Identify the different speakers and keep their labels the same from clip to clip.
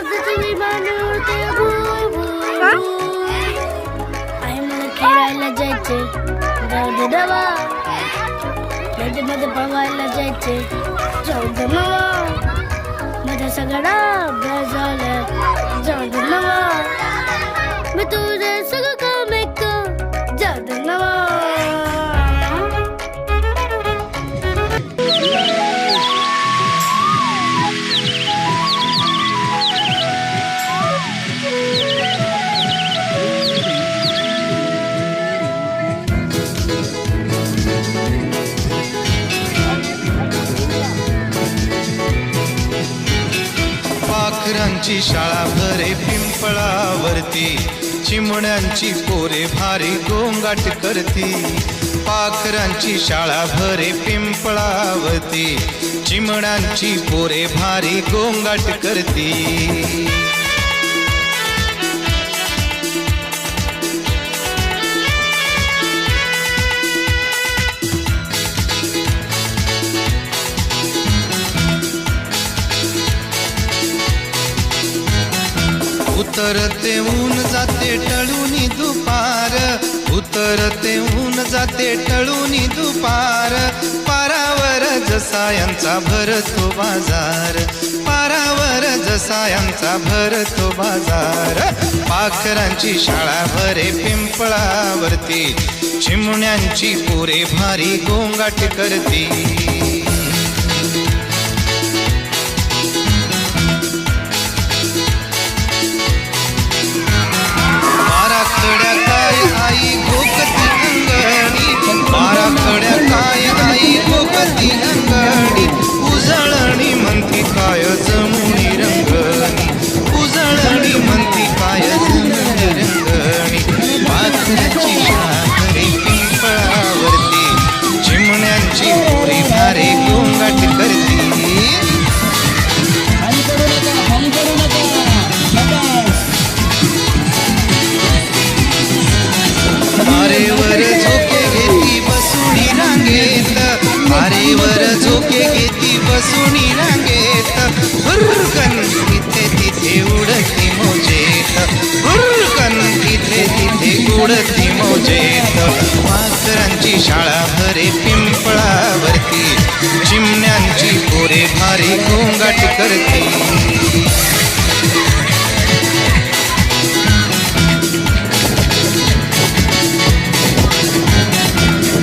Speaker 1: कागदाचे मला खेळायला जायचे. जाऊ दे डबा नदीमध्ये पवायला जायचे. जाऊ दे मावा माझा सगळा अभ्यास झाला. जाऊ दे मावा मी तुझे
Speaker 2: पाखरांची शाळा भरे पिंपळावरती. चिमण्यांची पोरे भारी गोंगाट करती. पाखरांची शाळा भरे पिंपळावरती. चिमण्यांची पोरे भारी गोंगाट करती. उतरते ऊन जाते टळूनी दुपार. उतरते ऊन जाते टळूनी दुपार. पारावर जसा यांचा भरतो बाजार. पारावर जसा यांचा भरतो बाजार. पाखरांची शाळा भरे पिंपळावरती. चिमण्यांची पोरे भारी गोंगाट करती. बारा उडती मौजेत मास्तरांची शाळा भरे पिंपळावरती. चिमण्यांची पोरे भारी गोंगाट करते.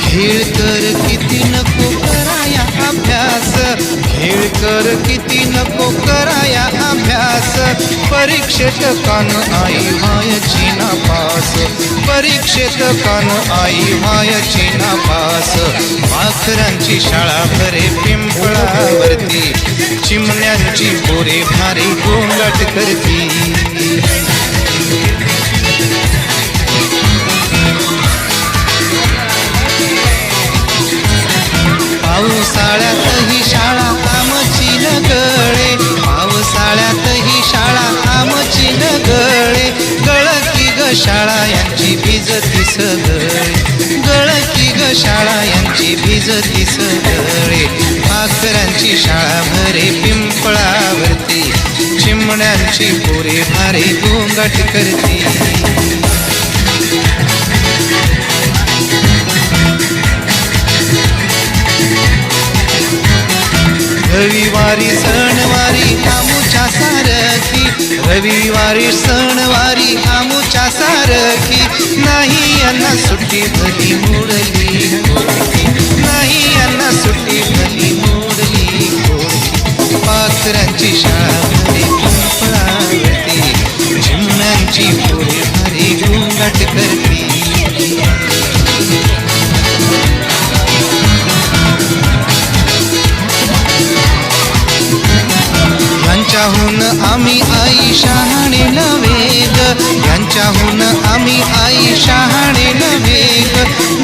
Speaker 2: खेळ तर किती नको कर किती नको कराया अभ्यास. परीक्षेत कान आई मायची नापास. परीक्षेत कान आई मायची नापास. माखरांची शाळा भरे पिंपळावरती. चिमण्यांची पोरे भारी गोंगाट करती. पावसाळ्यातही शाळा गळे पावसाळ्यातही शाळा आमची गळे गळकी ग शाळा यांची भिजती सगळे. गळकी ग शाळा यांची भिजती सगळे. पाखरांची शाळा भरे पिंपळावरती. चिमण्यांची पोरे भारी गोंगाट करती. रविवारी सणवारी आमुच्या सारखी. नाही यांना सुट्टी भली मोडली. नाही यांना सुट्टी भली मोडली. पात्रांची पाखरांची शाळा भरी पिंपळावरती चिमण्यांची पोरे भारी करती. शहाणे नव्हे यांच्याहून आम्ही आई शहाणे नव्हे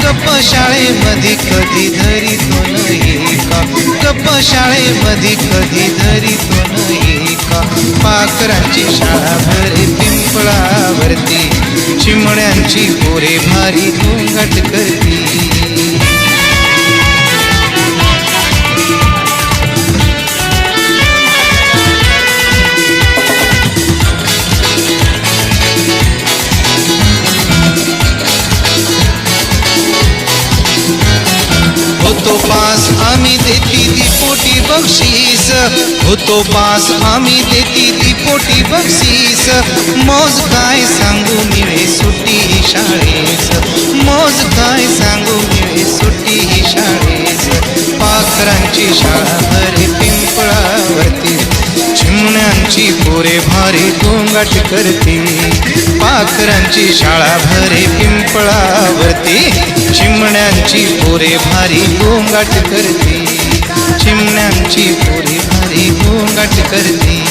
Speaker 2: गप्प शाळेमध्ये कधी धरी तो नाही गप्प शाळेमध्ये कधी धरी तो नाही का शाळा भरे पिंपळावरती. चिमण्यांची पोरे भारी घोंगट करती. पोटी बक्षीस होतो पास आम्ही देती ती पोटी बक्षीस. मौज काय सांगू मिळे सुट्टी ही शाळेस? मौज काय सांगू मिळे सुट्टी ही शाळेस? पाखरांची शाळा भरे पिंपळावरती. चिमण्यांची पोरे भारी गोंगाट करते. पाखरांची शाळा भरे पिंपळावरती. चिमण्यांची पोरे भारी गोंगाट करते. चिमण्यांची पोरे भारी गोंगाट करते.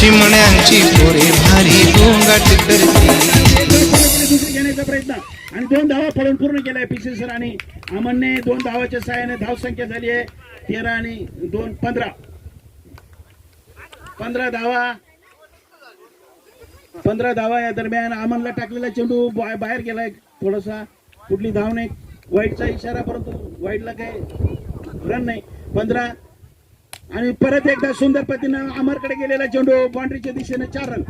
Speaker 2: चिमण्यांची पोरे भारी गोंगाट करते.
Speaker 3: घेण्याचा प्रयत्न. आणि दोन धावा पळून पूर्ण केलाय पिसे सर आणि अमनने दोन धावाच्या सहाय्याने धाव संख्या झाली आहे. तेरा आणि दोन पंधरा. पंधरा धावा. पंधरा धावा या दरम्यान अमनला टाकलेला चेंडू बा- बाहेर गेलाय थोडासा. कुठली धाव नाही. वाईटचा इशारा परंतु वाईटला काही रन नाही. पंधरा. आणि परत एकदा सुंदर पद्धतीनं अमरकडे गेलेला चेंडू बाउंड्रीच्या दिशेने चार रन.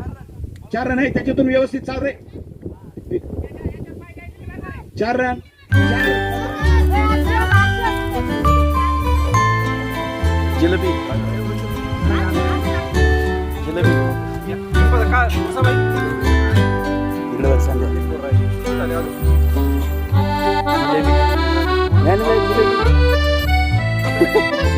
Speaker 3: चार रन आहे त्याच्यातून व्यवस्थित चाल रे. चार रन.
Speaker 4: जिलेबी. जिलेबी. इकडे Beneran.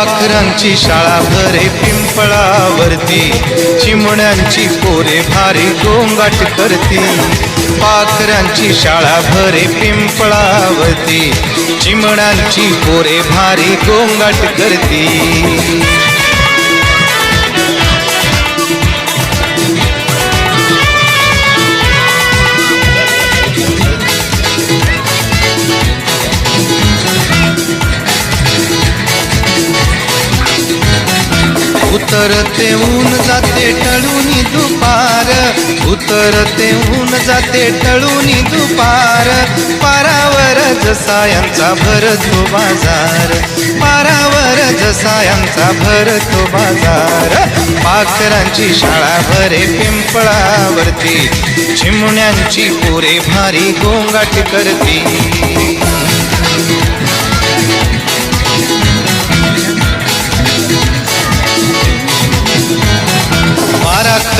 Speaker 2: पाखरांची शाळा भरे पिंपळावरती. चिमण्यांची पोरे भारी गोंगाट करती. पाखरांची शाळा भरे पिंपळावरती. चिमण्यांची पोरे भारी गोंगाट करती. उतरते ऊन जाते टळूनी दुपार. उतरते ऊन जाते टळूनी दुपार. पारावर जसा यांचा भरतो बाजार. पारावर जसा यांचा भरतो बाजार. पाखरांची शाळा भरे पिंपळावरती. चिमण्यांची पोरे भारी गोंगाट करती.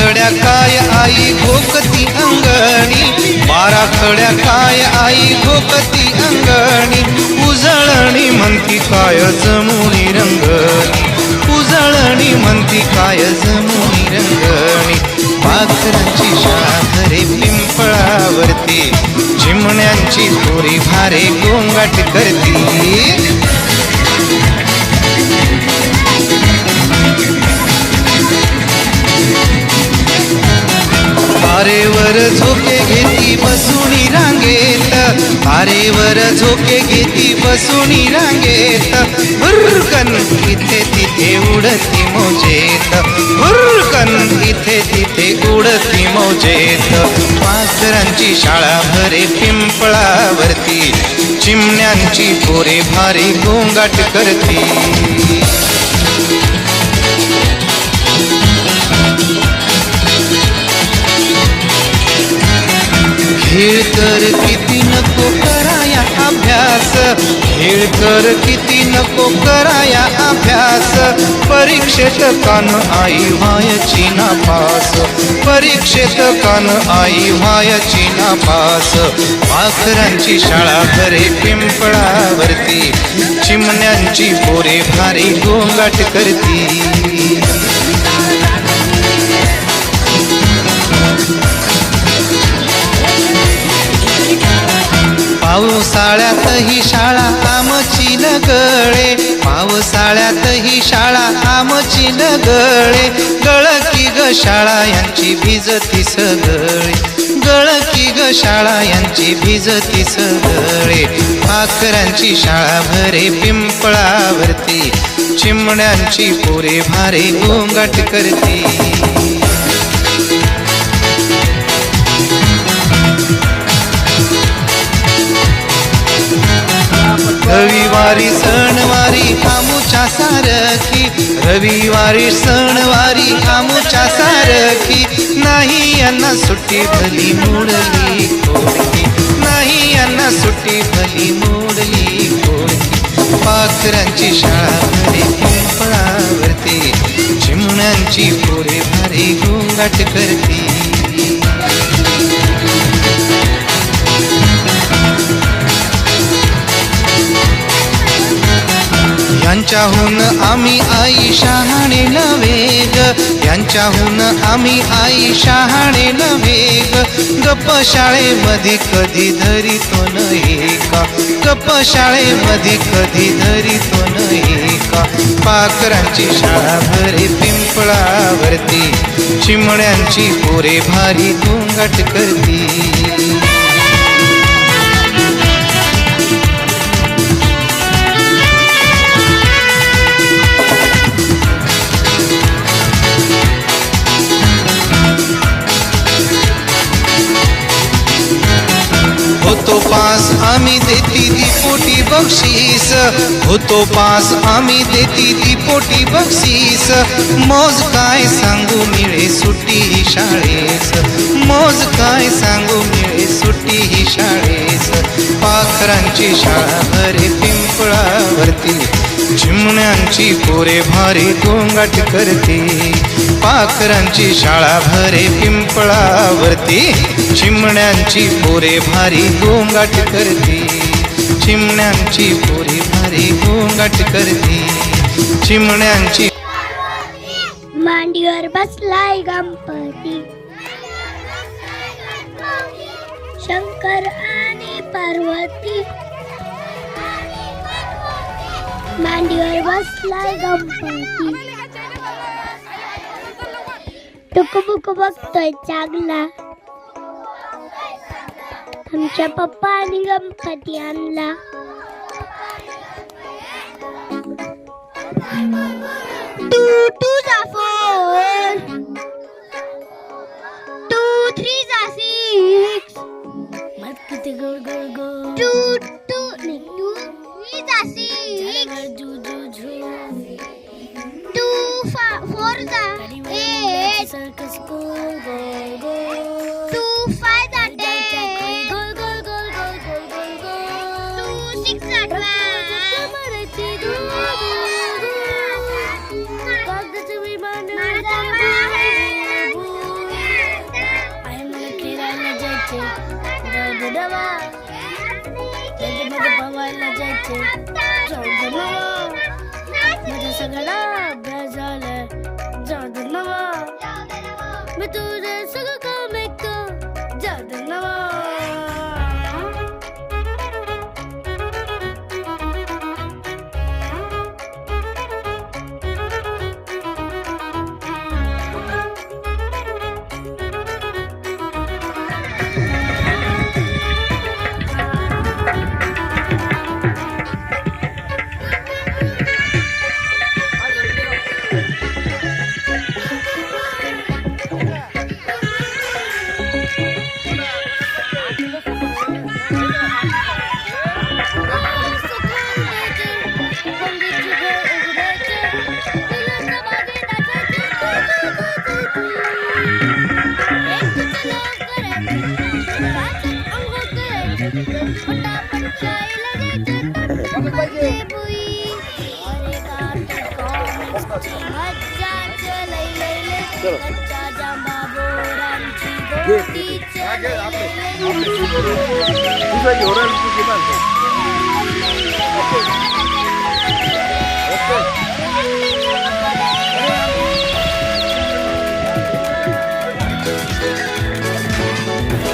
Speaker 2: खड्या काय आई भोकती अंगणी? बारा खड्या काय आई भोकती अंगणी? उजळणी म्हणती काय जमुनी रंगणी. उजळणी म्हणती काय जमुनी रंगणी. पाखरांची शाळा पिंपळावरती चिमण्यांची थोरी भारे गोंगाट करती. तारेवर झोके घेती बसुनी रांगेत. तारेवर झोके घेती बसुनी रांगेत. हुरकन इथे तिथे उडती मोजेत. हुरकन इथे तिथे उडती मोजेत. मास्तरांची शाळा भरे पिंपळावरती. चिमण्यांची पोरे भारी गोंगाट करती. कर तर किती नको कराया अभ्यास. खेळ कर किती नको कराया अभ्यास. परीक्षेत कान आई व्हायची नापास परीक्षेत कान आई व्हायची नापास पाखरांची शाळा भरे पिंपळावरती. चिमण्यांची पोरे भारी गोंगाट करती. गळे गळ की ग शाळा यांची भिजती सगळे. गळ की ग शाळा यांची भिजती सगळे. पाखरांची शाळा भरे पिंपळावरती. चिमण्यांची पोरे भारे गोंगाट करती. रविवारी सणवारी आमुच्या सार रविवारी सणवारी आमच्या सारखी. नाही यांना सुट्टी भली मोडली कोणती नाही यांना सुट्टी भली मोडली कोणती पाखरांची शाळा भरे पिंपळावरती चिमण्यांची पोरे भारी गोंगाट करती. यांच्याहून आम्ही आई शहाणे नवेग यांच्याहून आम्ही आई शहाणे नवेग गप्प शाळेमध्ये कधी धरितो नये का गप्प शाळेमध्ये कधी धरितो नये का पाखरांची शाळा भरे पिंपळावरती. चिमण्यांची पोरे भारी तुंगट करती. पास आम्ही देती ती पोटी बक्षीस. होतो पास आम्ही देती ती पोटी बक्षीस. मौज काय सांगू मिळे सुट्टी ही शाळेस. मौज काय सांगू मिळे सुट्टी ही शाळेस. पाखरांची शाळा भरे पिंपळावरती. चिमण्यांची पोरे भारी गोंगाट करते. पाखरांची शाळा भरे पिंपळावरती चिमण्यांची पोरे भारी गोंगाट करते. चिमण्यांची पोरे भारी गोंगाट करते. चिमण्यांची
Speaker 1: मांडीवर बसलाय गणपती. शंकर आणि पार्वती. मांडीवर बसलाय गणपती. टुकबुक बघतोय चांगला आमच्या पप्पानी गणपती आणला टू टू जा फोर टू थ्री जा सिक्स मत किती गोल गोल गोल टू टू सिक्स जा ट्वेल्व मराठी कागदाचं विमान आई मला खेळायला जायचे जाऊ डबा त्याच्यामध्ये पवायला जायचे जाऊ नवा माझा सगळा मी तुझं सगळं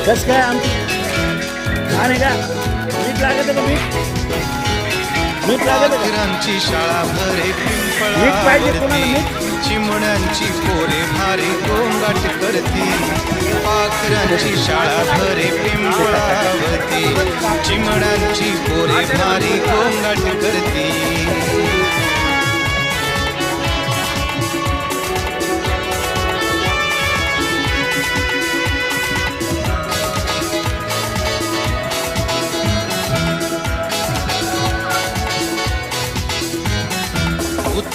Speaker 3: कस काय आमची? छान आहे का? मीठ लागत का मीठ
Speaker 2: पाखरांची शाळा भरे पिंपळावरती? चिमण्यांची पोरे भारी गोंगाट करती. पाखरांची शाळा भरे पिंपळावरती चिमण्यांची पोरे भारी गोंगाट करती.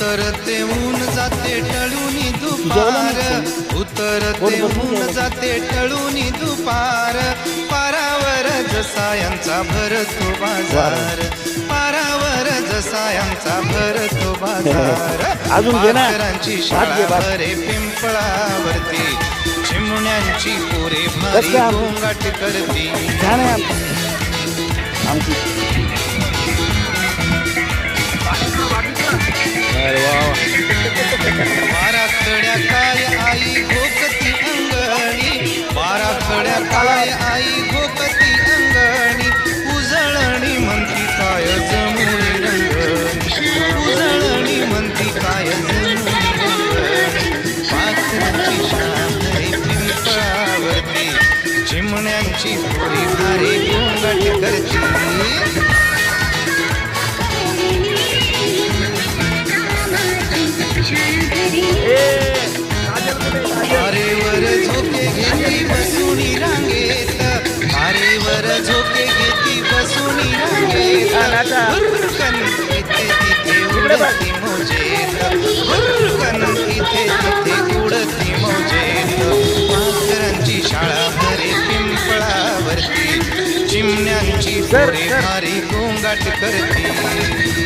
Speaker 2: उतरते ऊन जाते टळूनी दुपार. उतरते ऊन जाते टळूनी दुपार. पारावर जसा यांचा भरतो बाजार. पारावर जसा यांचा भरतो बाजार.
Speaker 3: अजून घे ना.
Speaker 2: पाखरांची शाळा. भरे पिंपळावरती. चिमण्यांची पोरे भारी? गोंगाट करती.
Speaker 3: आमची आमची
Speaker 2: बारा खड्या काय आई घोकती अंगणी? बारा खड्या काय आई घोकती अंगणी? उजळणी म्हणती काय जमुनी उजळणी म्हणती काय जमुनी रंगणी? पिंपळावरती. चिमण्यांची थोडी भारी बसुनी रांगेत. आरेवर झोके घेती बसुनी रांगेत. हुरकन इथे तिथे उडती मोजेत. इथे तिथे उडती मोजेत. पाखरांची शाळा भरे पिंपळावरती. चिमण्यांची पोरे भारी गोंगाट करती.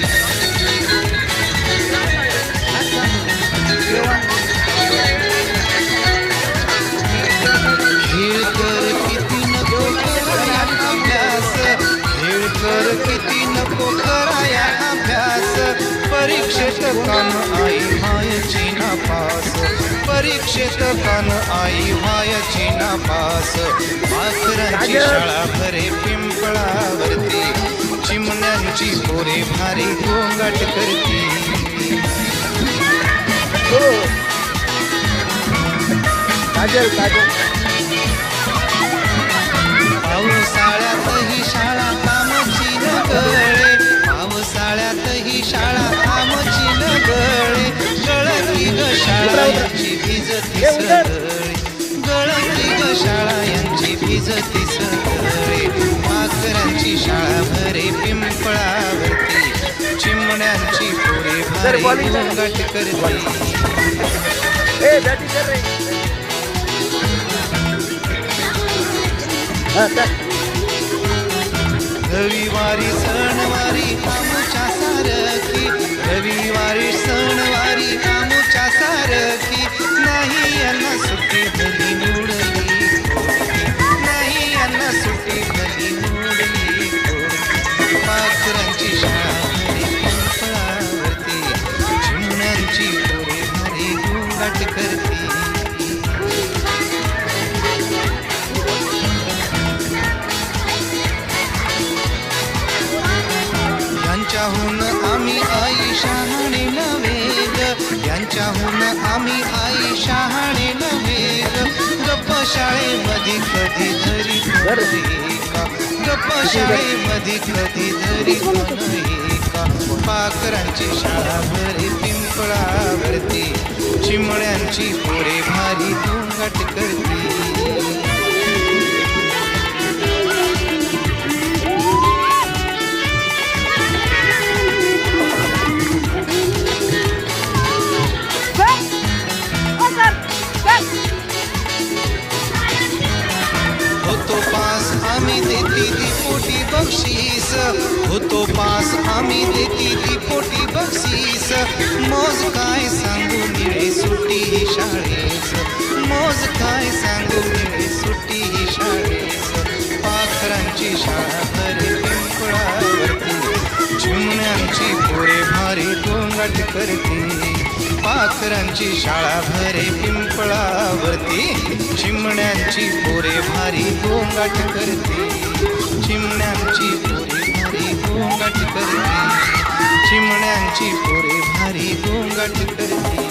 Speaker 2: कान आई मायची नापास परीक्षेत कान आई मायची नापास पाखरांची शाळा भरे पिंपळावरती. चिमण्यांची पोरे भारी गोंगाट करती.
Speaker 3: काजल काजल.
Speaker 2: पावसाळ्यातही शाळा यांची भिजती गळती शाळा यांची भिजती शाळा भरे पिंपळावरती चिमण्यांची पोरे भारी गोंगाट करते रविवारी सणवारी आमच्या सारखी. रविवारी शाळेमध्ये कधी धरी नाही का गप्प शाळेमध्ये कधी धरी का पाखरांची शाळा भरी पिंपळावरती चिमळ्यांची पोरे भारी गोंगाट करती. देती ती पोटी बक्षीस. होतो पास आम्ही देती ती पोटी बक्षीस. मोज काय सांगू मिळे सुट्टी ही शाळेस. मोज काय सांगू मिळे सुट्टी ही शाळेस. पाखरांची शाळा भरे पिंपळावरती. झुमण्यांची पोरे भारी गोंगाट करते. पाखरांची शाळा भरे पिंपळावरती. चिमण्यांची पोरे भारी गोंगाट करते. चिमण्यांची पोरे भारी गोंगाट करते. चिमण्यांची पोरे भारी गोंगाट करते.